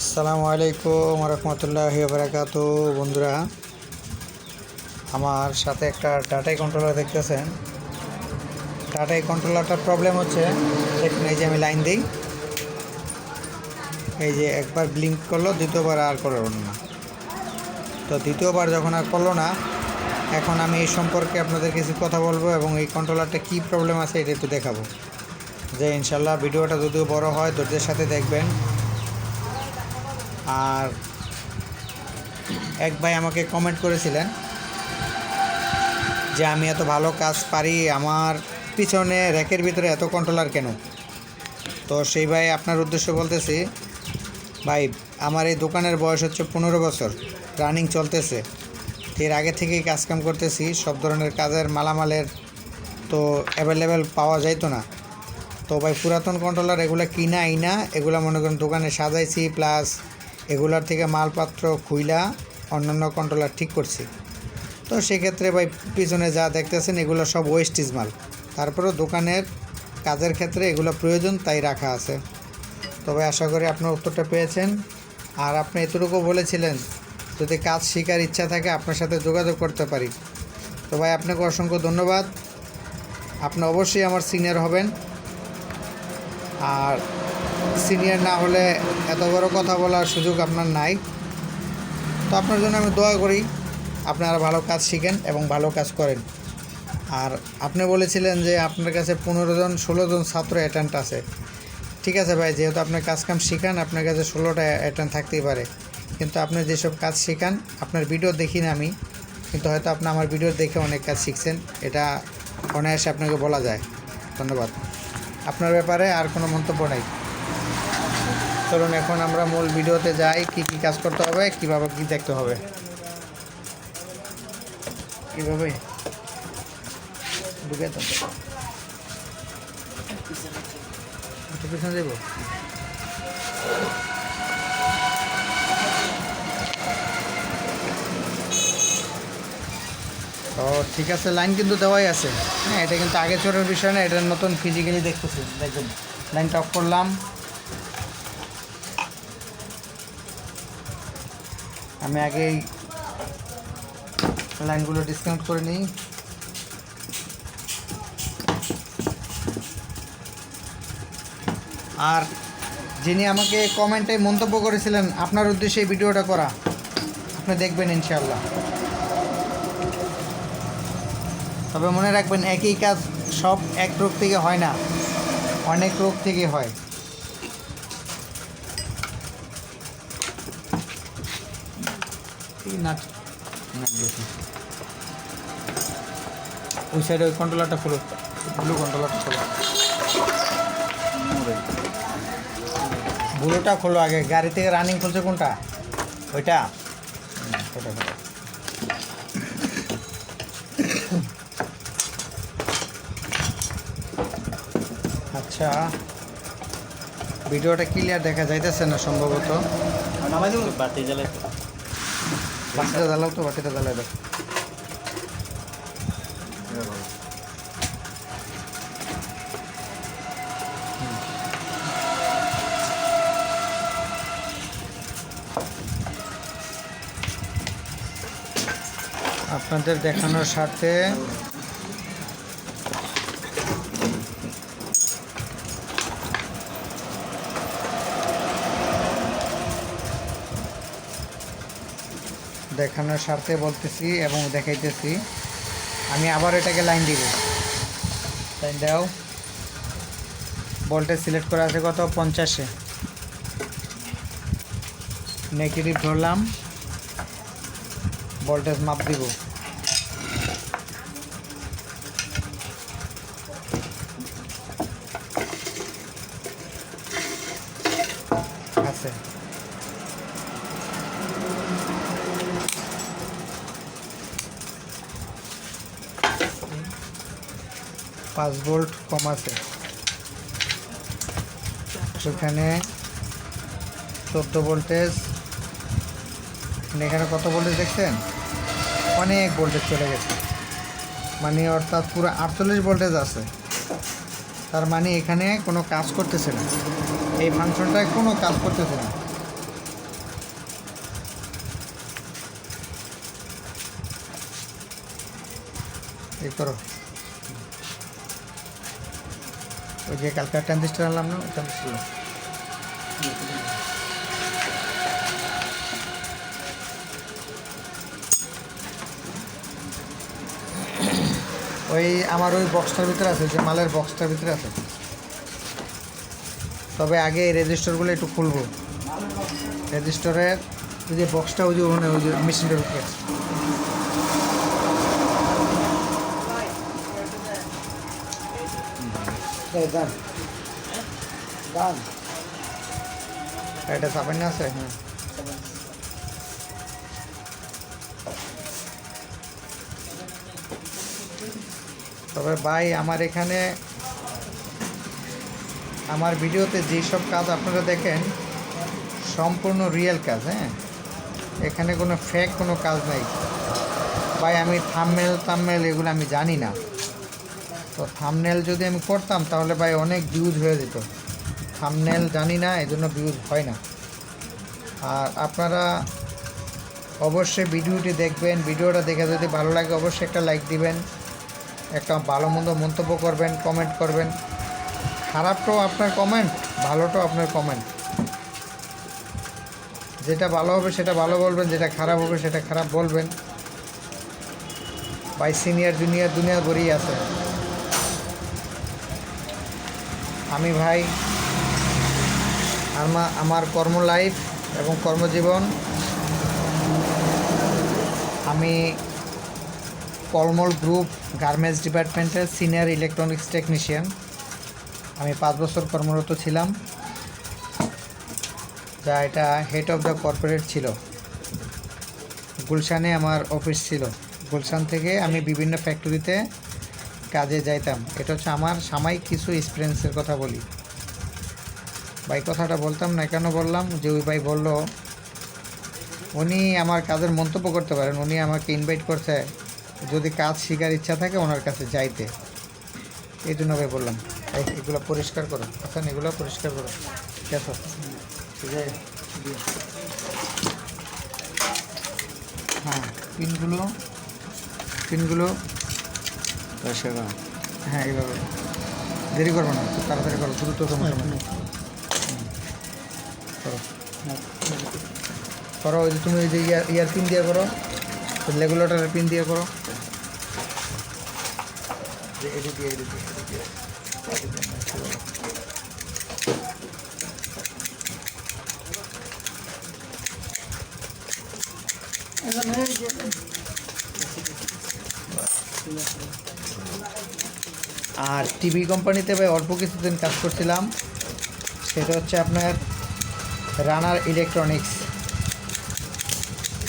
আসসালামু আলাইকুম রহমতুল্লাহ বারাকাত বন্ধুরা, আমার সাথে একটা টাটাই কন্ট্রোলার দেখতেছেন। টাটাই কন্ট্রোলারটার প্রবলেম হচ্ছে, দেখুন, এই যে আমি লাইন দিই। এই যে একবার ব্লিঙ্ক করল, দ্বিতীয়বার আর করল না। তো দ্বিতীয়বার যখন আর করল না, এখন আমি এই সম্পর্কে আপনাদের কিছু কথা বলব এবং এই কন্ট্রোলারটা কী প্রবলেম আছে এটা একটু দেখাবো। যে ইনশাল্লাহ ভিডিওটা যদিও বড় হয়, ধৈর্যের সাথে দেখবেন। আর এক ভাই আমাকে কমেন্ট করেছিলেন যে, আমি এত ভালো কাজ পারি, আমার পিছনে র্যাকের ভিতরে এত কন্ট্রোলার কেন? তো সেই ভাই আপনার উদ্দেশ্য বলতেছি, ভাই, আমার এই দোকানের বয়স হচ্ছে পনেরো বছর রানিং চলতেছে। এর আগে থেকেই কাজকাম করতেছি, সব ধরনের কাজের মালামালের তো অ্যাভেলেবেল পাওয়া যাইতো না। তো ভাই, পুরাতন কন্ট্রোলার এগুলো কিনা আইনা এগুলো মনে করেন দোকানে সাজাইছি প্লাস এগুলার থেকে মালপত্র খুইলা অন্যান্য কন্ট্রোলার ঠিক করছি। তো সেক্ষেত্রে ভাই পিছনে যা দেখতেছেন, এগুলো সব ওয়েস্টিজ মাল। তারপরেও দোকানের কাজের ক্ষেত্রে এগুলো প্রয়োজন, তাই রাখা আছে। তবে আশা করি আপনার উত্তরটা পেয়েছেন। আর আপনি এতটুকু বলেছিলেন, যদি কাজ শেখার ইচ্ছা থাকে, আপনার সাথে যোগাযোগ করতে পারি। তো ভাই, আপনাকে অসংখ্য ধন্যবাদ। আপনি অবশ্যই আমার সিনিয়র হবেন। আর সিনিয়র না হলে এত বড় কথা বলার সুযোগ আপনার নাই। তো আপনার জন্য আমি দোয়া করি, আপনারা ভালো কাজ শিখেন এবং ভালো কাজ করেন। আর আপনি বলেছিলেন যে আপনার কাছে পনেরো জন, ষোলো জন ছাত্র অ্যাটেন্ট আছে। ঠিক আছে ভাই, যেহেতু আপনি কাজ কাম শিখান, আপনার কাছে ষোলোটা অ্যাটেন্ট থাকতেই পারে। কিন্তু আপনি যেসব কাজ শেখান, আপনার ভিডিও দেখি না আমি, কিন্তু হয়তো আপনি আমার ভিডিও দেখে অনেক কাজ শিখছেন, এটা অনায়াসে আপনাকে বলা যায়। ধন্যবাদ। আপনার ব্যাপারে আর কোনো মন্তব্য নেই। চলুন এখন আমরা মূল ভিডিওতে যাই, কি কি কাজ করতে হবে, কীভাবে কি দেখতে হবে। কীভাবে? ঢুকে তো। তো ঠিক আছে, লাইন কিন্তু দেওয়াই আছে। হ্যাঁ এটা কিন্তু আগে চোরের বিষয় না, এটা নতুন ফিজিক্যালি দেখতেছি। দেখুন, লাইনটা অফ করলাম। আমি আগেই লাইনগুলো ডিসকাউন্ট করে নিই। আর যিনি আমাকে কমেন্টে মন্তব্য করেছিলেন, আপনার উদ্দেশ্যে এই ভিডিওটা করা। আপনি দেখবেন ইনশাল্লাহ তবে মনে রাখবেন, একই কাজ সব এক রোগ থেকে হয় না। অনেক রোগ থেকে হয়। ওই সাইডে ওই কন্ট্রোলারটা খোলো। ব্লু কন্ট্রোলারটা খোলো। ব্লুটা খোলো আগে। গাড়ি থেকে রানিং খুলছে কোনটা? ওইটা? ওটা খোলো আচ্ছা। ভিডিওটা ক্লিয়ার দেখা যাইতেছে না সম্ভবত? বাতি জ্বালাই বাতিটা জ্বালাও তো বাকিটা জ্বালাই দাও। আপনাদের দেখানোর স্বার্থে দেখানোর স্বার্থে বলতেছি এবং দেখাইতেছি। আমি আবার এটাকে লাইন দিব। লাইন দাও। বলটা সিলেক্ট করা আছে কত? পঞ্চাশে। নেগেটিভ ধরলাম। ভোল্টেজ মাপ দিব। পাঁচ ভোল্ট কম আছে। সেখানে চোদ্দ ভোল্টেজ। মানে এখানে কত ভোল্টেজ দেখছেন? অনেক ভোল্টেজ চলে গেছে। মানে অর্থাৎ পুরো আটচল্লিশ ভোল্টেজ আছে। তার মানে এখানে কোনো কাজ করতেছে না। এই ফাংশনটায় কোনো কাজ করতেছে না। এই করো। যে কালকার ট্রানজিস্টার আনলাম না ট্রানজিস্টার ওই আমার ওই বক্সটার ভিতরে আছে যে মালের বক্সটার ভিতরে আছে। তবে আগে এই রেজিস্টারগুলো একটু খুলবো। রেজিস্টারের যে বক্সটা ওই যে ওখানে, ওই যে মেশিনটার ভিতরে আছে। এটা সাবান আছে? হ্যাঁ তবে ভাই, আমার এখানে আমার ভিডিওতে যেসব কাজ আপনারা দেখেন, সম্পূর্ণ রিয়েল কাজ হ্যাঁ? এখানে কোনো ফেক কোনো কাজ নাই। ভাই, আমি থামমেল তামমেল এগুলো আমি জানি না। তো থামনেল যদি আমি করতাম, তাহলে ভাই অনেক ভিউজ হয়ে যেত। থামনেল জানি না এই জন্য ভিউজ হয় না। আর আপনারা অবশ্যই ভিডিওটি দেখবেন। ভিডিওটা দেখে যদি ভালো লাগে, অবশ্যই একটা লাইক দিবেন। একটা ভালো মন্দ মন্তব্য করবেন কমেন্ট করবেন। খারাপটাও আপনার কমেন্ট ভালোটাও আপনার কমেন্ট যেটা ভালো হবে, সেটা ভালো বলবেন। যেটা খারাপ হবে, সেটা খারাপ বলবেন। ভাই সিনিয়র জুনিয়র দুনিয়া ভরেই আছে। আমি ভাই আমা- আমার কর্ম লাইফ এবং কর্মজীবন। আমি কলমল গ্রুপ গার্মেন্টস ডিপার্টমেন্টের সিনিয়র ইলেকট্রনিক্স টেকনিশিয়ান আমি পাঁচ বছর কর্মরত ছিলাম, যা এটা হেড অফ দ্য কর্পোরেট ছিল। গুলশানে আমার অফিস ছিল। গুলশান থেকে আমি বিভিন্ন ফ্যাক্টরিতে কাজে যাইতাম। এটা হচ্ছে আমার সাময়িক কিছু এক্সপিরিয়েন্সের কথা বলি। ভাই কথাটা বলতাম না কেন বললাম? যে ওই ভাই বলল উনি আমার কাজের মন্তব্য করতে পারেন। উনি আমাকে ইনভাইট করছে যদি কাজ শেখার ইচ্ছা থাকে ওনার কাছে যাইতে। এই জন্য ভাই বললাম এগুলো পরিষ্কার করো। আচ্ছা এগুলো পরিষ্কার করো। ঠিক আছে? ঠিক আছে। হ্যাঁ পিনগুলো পিনগুলো পরিষ্কার হ্যাঁ এইভাবে দেরি করব না তাড়াতাড়ি করো দ্রুততম সময় হুম। করো করো ওই যে তুমি ওই যে ইয়ার ইয়ার পিন দিয়ে করো রেগুলেটরের পিন দিয়ে করো এটি দিয়ে এটি দিয়ে, এটি দিয়ে। এটি দিয়ে না, কি বলো? আর টিভি কোম্পানিতে ভাই অল্প কিছুদিন কাজ করছিলাম। সেটা হচ্ছে আপনার রানার ইলেকট্রনিক্স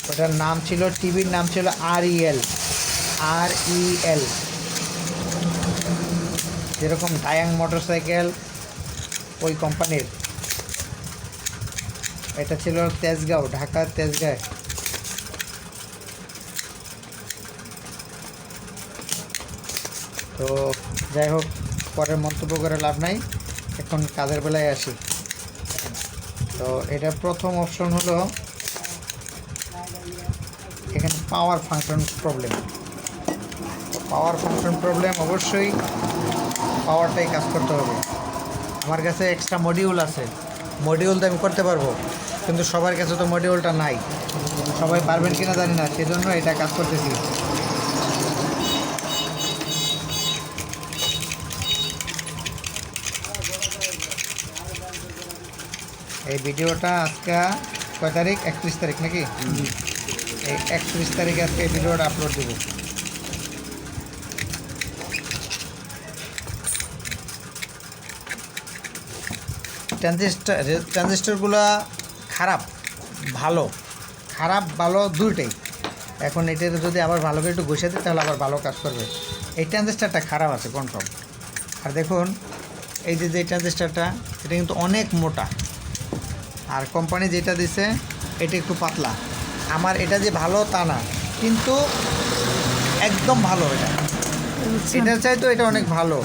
ওটার নাম ছিল টিভির নাম ছিল আর ইএল আর ইএল যেরকম ডায়াং মোটরসাইকেল ওই কোম্পানির এটা ছিল তেজগাঁও, ঢাকার তেজগাঁয়। তো যাই হোক, পরের মন্তব্য করে লাভ নাই। এখন কাজের বেলায় আসি। তো এটা প্রথম অপশন হলো, এখানে power function problem power function problem অবশ্যই পাওয়ারটাই কাজ করতে হবে। আমার কাছে এক্সট্রা মডিউল আছে। মডিউল তো আমি করতে পারব, কিন্তু সবার কাছে তো মডিউলটা নাই। সবাই পারবেন কিনা জানি না, সেজন্য এটা কাজ করতেছি। এই ভিডিওটা আজকে কয় তারিখ? একত্রিশ তারিখ নাকি? এই একত্রিশ তারিখে আজকে এই ভিডিওটা আপলোড দেবো। ট্রানজিস্টার ট্রানজিস্টারগুলো খারাপ ভালো। খারাপ ভালো দুইটাই। এখন এটার যদি আবার ভালো করে একটু ঘষে দিই তাহলে আবার ভালো কাজ করবে। এই ট্রানজিস্টারটা খারাপ আছে কনফার্ম আর দেখুন এই যে যে ট্রানজিস্টারটা এটা কিন্তু অনেক মোটা। আর কোম্পানি যেটা দিছে এটা একটু পাতলা। আমার এটা যে ভালো তা না। কিন্তু একদম ভালো এটা। এটার চাই তো এটা অনেক ভালো।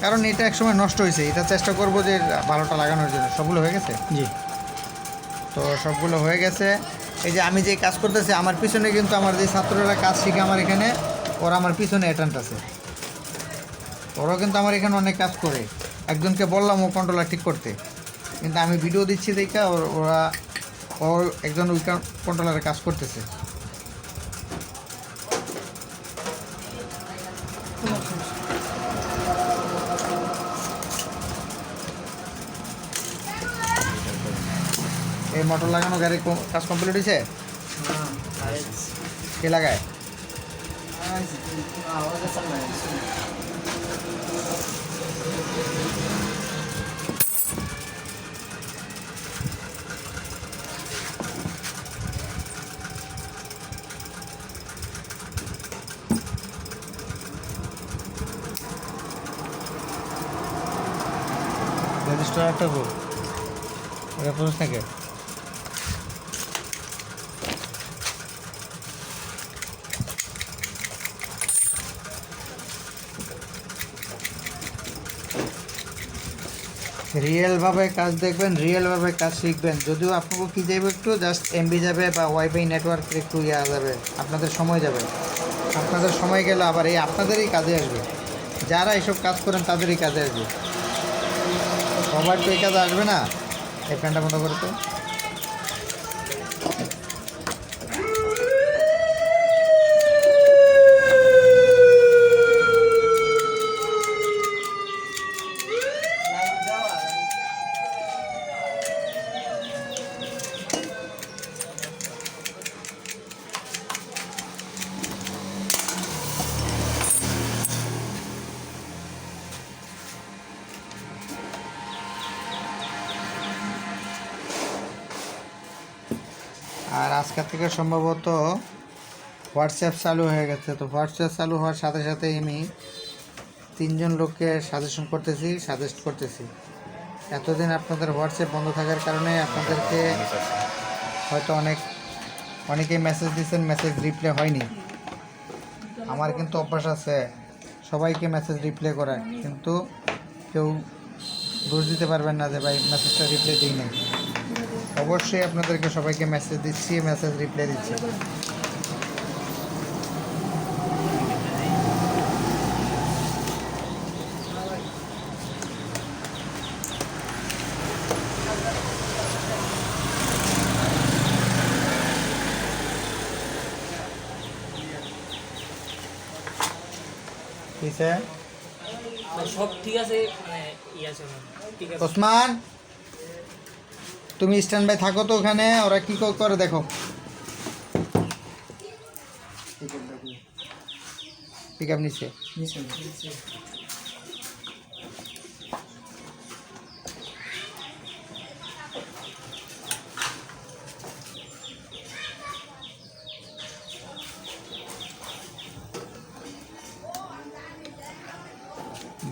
কারণ এটা একসময় নষ্ট হয়েছে। এটা চেষ্টা করব যে ভালোটা লাগানোর জন্য। সবগুলো হয়ে গেছে? জি। তো সবগুলো হয়ে গেছে। এই যে আমি যে কাজ করতেছি আমার পিছনে কিন্তু আমার যে ছাত্ররা কাজ শিখে আমার এখানে ওরা আমার পিছনে অ্যাটেন্ট আছে। ওরাও কিন্তু আমার এখানে অনেক কাজ করে। একজনকে বললাম ও কন্ট্রোলার ঠিক করতে। কিন্তু আমি ভিডিও দিচ্ছি দেখে ওর- ওরা ওর একজন ওই কন্ট্রোলারে কাজ করতেছে এই মোটর লাগানো গাড়ি কাজ কমপ্লিট হয়েছে কে লাগায় একটা গো রেফারেন্স থেকে রিয়েলভাবে কাজ দেখবেন রিয়েলভাবে কাজ শিখবেন। যদিও আপনাকে কী যাবে একটু জাস্ট এমবি যাবে বা ওয়াইফাই নেটওয়ার্কের একটু ইয়া যাবে। আপনাদের সময় যাবে। আপনাদের সময় গেলে আবার এই আপনাদেরই কাজে আসবে। যারা এইসব কাজ করেন, তাদেরই কাজে আসবে। তো এই কাজে আসবে না। এই ফ্যানটা বন্ধ করে থেকে সম্ভবত হোয়াটসঅ্যাপ চালু হয়ে গেছে। তো হোয়াটসঅ্যাপ চালু হওয়ার সাথে সাথে আমি তিনজন লোককে সাজেশন করতেছি সাজেস্ট করতেছি। এতদিন আপনাদের হোয়াটসঅ্যাপ বন্ধ থাকার কারণে আপনাদেরকে হয়তো অনেক, অনেকেই মেসেজ দিচ্ছেন মেসেজ রিপ্লাই হয়নি। আমার কিন্তু অভ্যাস আছে, সবাইকে মেসেজ রিপ্লাই করার। কিন্তু কেউ দোষ দিতে পারবেন না যে, ভাই মেসেজটা রিপ্লাই দিই নাই। অবশ্যই আপনাদেরকে সবাইকে মেসেজ দিচ্ছি মেসেজ রিপ্লাই দিচ্ছি। সব ঠিক আছে মানে ওসমান? তুমি স্ট্যান্ড বাই থাকো তো ওখানে ওরা কি করে দেখো। পিক আপ নিচ্ছে।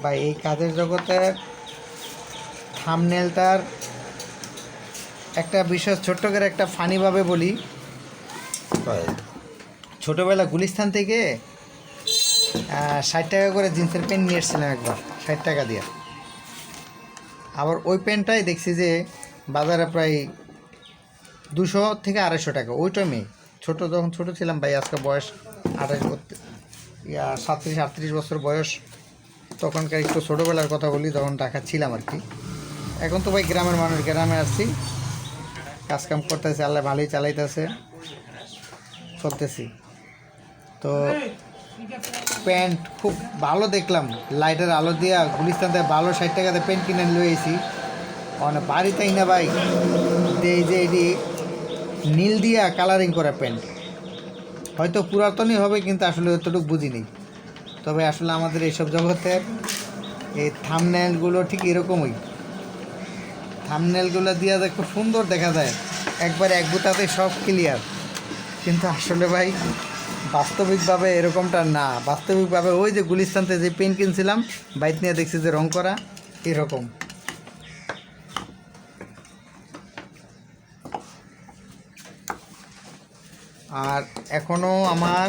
বা এই কাজের জগতে থামনেলটার একটা বিষয় ছোট্ট করে একটা ফানিভাবে বলি। ছোটোবেলা গুলিস্তান থেকে ষাট টাকা করে জিন্সের প্যান্ট নিয়ে এসেছিলাম একবার ষাট টাকা দিয়ে। আবার ওই প্যান্টটাই দেখছি যে বাজারে প্রায় দুশো থেকে আড়াইশো টাকা ওই টাইমে ছোটো যখন ছোটো ছিলাম ভাই আজকে বয়স আঠাশ ইয়া সাতত্রিশ আটত্রিশ বছর বয়স। তখনকার একটু ছোটোবেলার কথা বলি তখন টাকা ছিলাম আর কি। এখন তো ভাই গ্রামের মানুষ গ্রামে আসছি। কাজকাম করতেছে, আল্লাহ ভালোই চালাইতেছে। চলতেছি। তো প্যান্ট খুব ভালো দেখলাম। লাইটের আলো দিয়া গুলিস্তান থেকে ভালো ষাট টাকাতে প্যান্ট কিনে লইয়েছি মানে বাড়িতেই না ভাই এই যে এটি নীল দিয়া কালারিং করা প্যান্ট। হয়তো পুরাতনই হবে, কিন্তু আসলে অতটুকু বুঝিনি। তবে আসলে আমাদের এইসব জগতের এই থামনেলগুলো ঠিক এরকমই। থামনেলগুলো দিয়ে খুব সুন্দর দেখা যায়। একবার এক বুতাতে সব ক্লিয়ার কিন্তু আসলে ভাই, বাস্তবিকভাবে এরকমটা না। বাস্তবিকভাবে ওই যে গুলিস্তানতে যে পেন কিনছিলাম, বাইক নিয়ে দেখছি যে রং করা, এরকম। আর এখনও আমার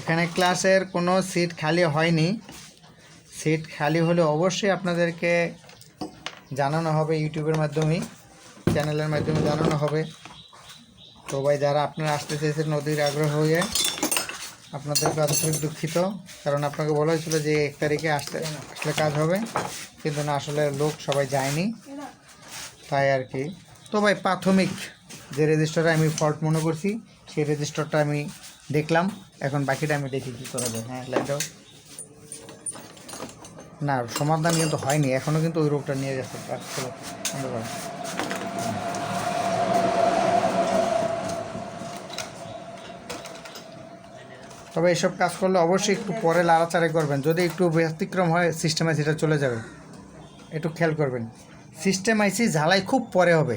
এখানে ক্লাসের কোনো সিট খালি হয়নি। সিট খালি হলে অবশ্যই আপনাদেরকে জানানো হবে ইউটিউবের মাধ্যমেই, চ্যানেলের মাধ্যমে জানানো হবে। তো ভাই, যারা আপনারা আসতে চেয়েছেন নদীর আগ্রহ হয়ে, আপনাদেরকে আন্তরিক দুঃখিত, কারণ আপনাকে বলা হয়েছিল যে এক তারিখে আসতে আসলে কাজ হবে, কিন্তু না, আসলে লোক সবাই যায়নি। তাই আর কি। তো ভাই, প্রাথমিক যে রেজিস্টারটা আমি ফল্ট মনে করছি, সেই রেজিস্টারটা আমি দেখলাম, এখন বাকিটা আমি দেখি কী করা যায়। হ্যাঁ লাইট দাও না, সমাধান কিন্তু হয়নি। এখনও কিন্তু ওই রোগটা নিয়ে গেছে। তবে এসব কাজ করলে অবশ্যই একটু পরে লাড়াচাড়াই করবেন। যদি একটু ব্যতিক্রম হয় সিস্টেম এটা চলে যাবে। একটু খেয়াল করবেন। সিস্টেম আইসি ঝালাই খুব পরে হবে।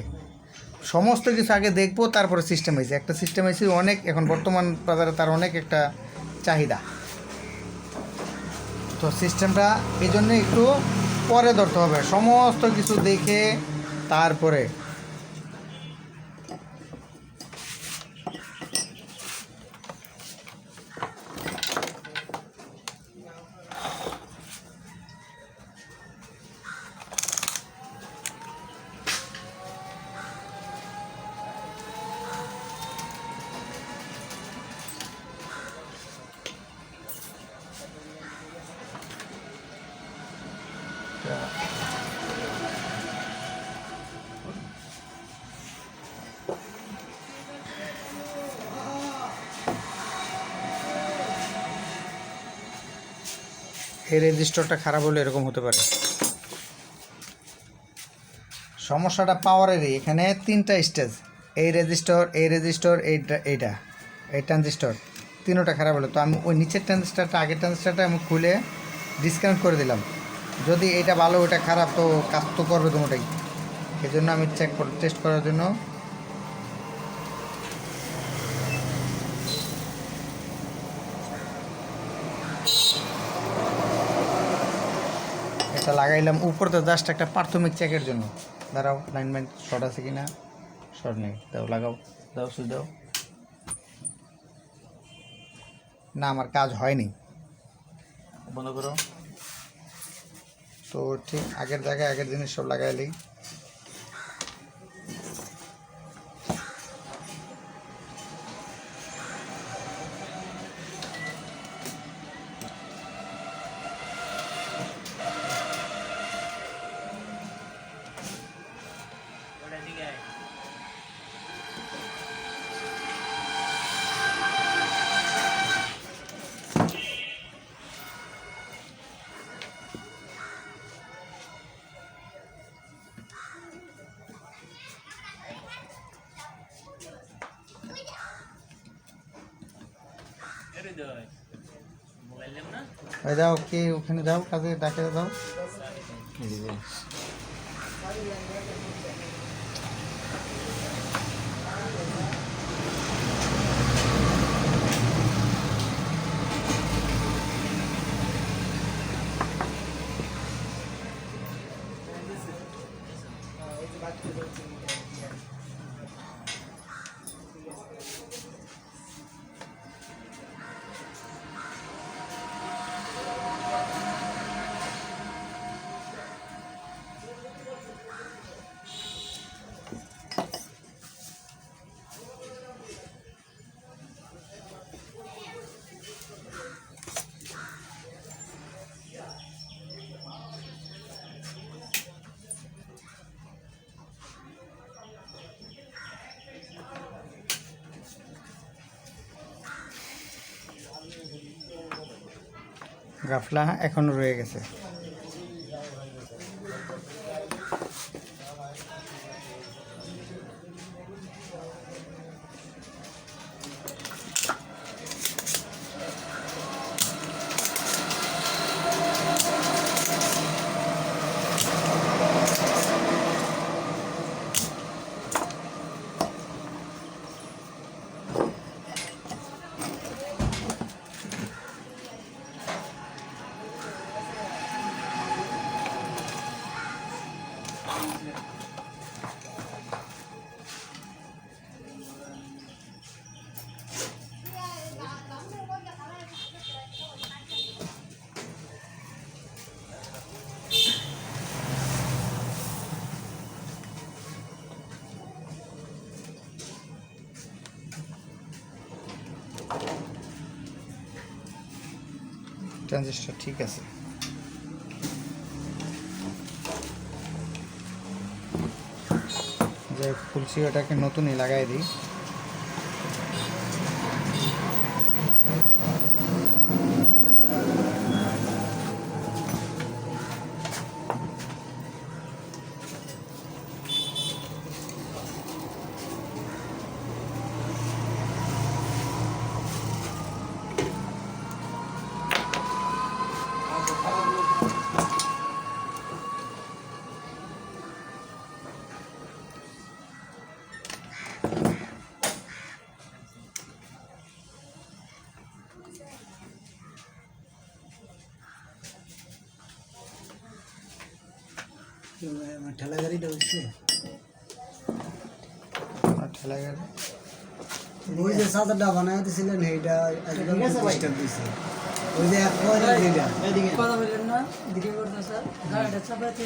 সমস্ত কিছু আগে দেখব, তারপরে সিস্টেম আইসি একটা সিস্টেম আইসি অনেক, এখন বর্তমান বাজারে তার অনেক একটা চাহিদা। তো সিস্টেমটা এই জন্য একটু পরে ধরতে হবে। সমস্ত কিছু দেখে তারপরে এই রেজিস্টারটা খারাপ হলে এরকম হতে পারে। সমস্যাটা পাওয়ারেরই, এখানে তিনটা স্টেজ। এই রেজিস্টর এই রেজিস্টর এইটা এইটা, এই ট্রানজিস্টর, তিনোটা খারাপ হলো। তো আমি ওই নিচের ট্রানজিস্টারটা, আগের ট্রানজিস্টারটা আমি খুলে ডিসকানেক্ট করে দিলাম। যদি এটা ভালো ওটা খারাপ, তো কাজ তো করবে দুটোটাই এই জন্য আমি চেক টেস্ট করার জন্য এটা লাগাইলাম। উপরতে জাস্ট একটা প্রাথমিক চেকের জন্য। দাঁড়াও লাইনম্যান শর্ট আছে কি না শর্ট নেই। দাও লাগাও। দাও সুই দাও। না আমার কাজ হয়নি। বন্ধ করো। তো ঠিক আগের জায়গায় আগের জিনিস সব লাগাইলেই যাও কে ওখানে যাও কাজে ডাকে দাও। গাফলা এখনও রয়ে গেছে। ট্রানজিস্টার ঠিক আছে। যে খুলছি ওটাকে নতুনই লাগাই দিই। ঠেলা গাড়িটা হচ্ছে আর ঠেলা গাড়ি ওই যে সাদাটা বানায় দিয়েছিলেন সেইটা একদম ডিস্টার্ব দিছে ওই যে এক পয়েন্ট যেটা কথা বললেন না দিকে করতে স্যার গাড়িটা চাপাতে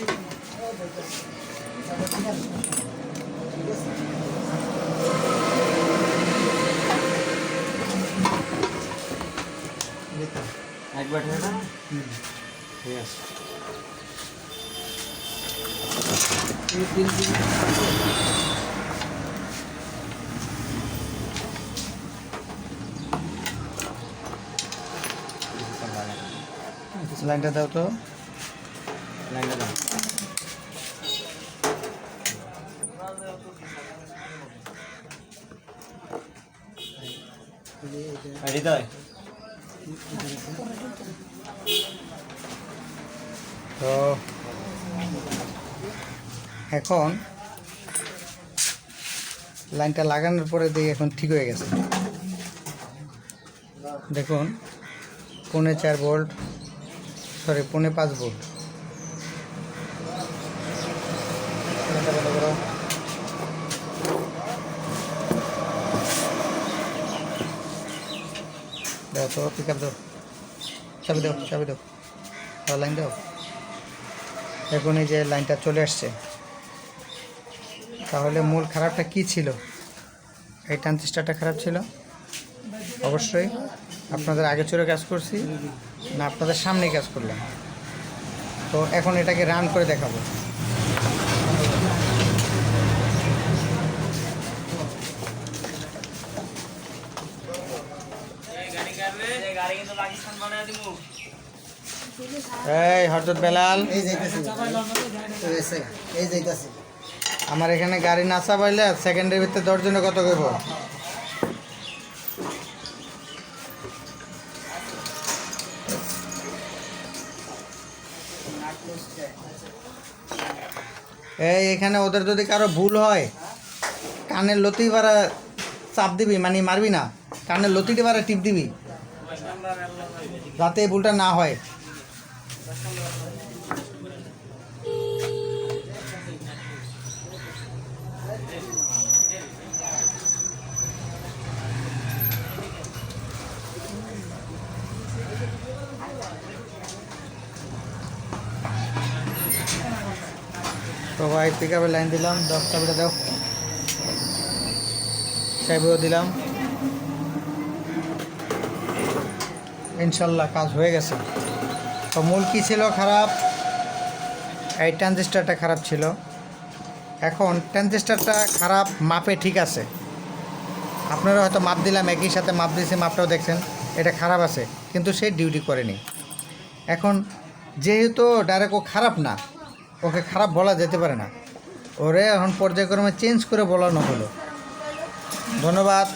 একবার ঠেলা ঠিক আছে লাইনটা দাও তো। লাইনটা দাও। হৃদয় তো এখন লাইনটা লাগানোর পরে দেখি এখন ঠিক হয়ে গেছে। দেখুন, পৌনে চার ভোল্ট সরি পৌনে পাঁচ ভোল্ট। তো পিক আপ চাবি চাবি দাও। লাইন দাও। এখন এই যে লাইনটা চলে আসছে। তাহলে মূল খারাপটা কি ছিল? এই ট্রানজিস্টারটা খারাপ ছিল? অবশ্যই। আপনাদের আগে চলে কাজ করছি, না আপনাদের সামনে কাজ করলাম। তো এখন এটাকে রান করে দেখাবো। এই হরজত বেলাল। এই যাইতেছে। এই যাইতেছে। আমার এখানে গাড়ি নাচা পাইলে সেকেন্ডের ভিতরে দশজনে কত করব এই, এখানে ওদের যদি কারও ভুল হয়, কানের লতি বারা চাপ দিবি মানে মারবি না, কানের লতিটি বারা টিপ দিবি, যাতে ভুলটা না হয়। তো ভাই পিক আপের লাইন দিলাম, দশ চাবিটা দাও। চাবিও দিলাম। ইনশাল্লাহ কাজ হয়ে গেছে। তো মূল কী ছিল খারাপ? এই ট্রানজিস্টারটা খারাপ ছিল। এখন ট্রানজিস্টারটা খারাপ, মাপে ঠিক আছে। আপনারা হয়তো মাপ দিলাম, একই সাথে মাপ দিয়েছে, মাপটাও দেখছেন, এটা খারাপ আছে। কিন্তু সে ডিউটি করেনি। এখন যেহেতু ডাইরেক্ট ও খারাপ না ওকে খারাপ বলা যেতে পারে না। ওরে এখন পর্যায়ক্রমে চেঞ্জ করে বলানো হলো। ধন্যবাদ।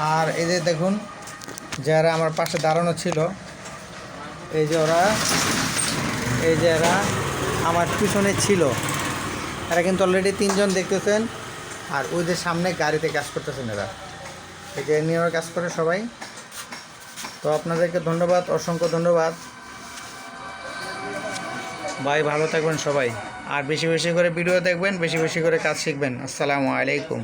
আর এই যে দেখুন, যারা আমার পাশে দাঁড়ানো ছিল, এই যে ওরা, এই যে এরা আমার পিছনে ছিল, এরা কিন্তু অলরেডি তিনজন দেখতেছেন, আর ওই যে সামনে গাড়িতে কাজ করতেছেন এরা। এই যে নিয়ে কাজ করে সবাই। তো আপনাদেরকে ধন্যবাদ, অসংখ্য ধন্যবাদ। ভাই, ভালো থাকবেন সবাই। আর বেশি বেশি করে ভিডিও দেখবেন, বেশি বেশি করে কাজ শিখবেন। আসসালামু আলাইকুম।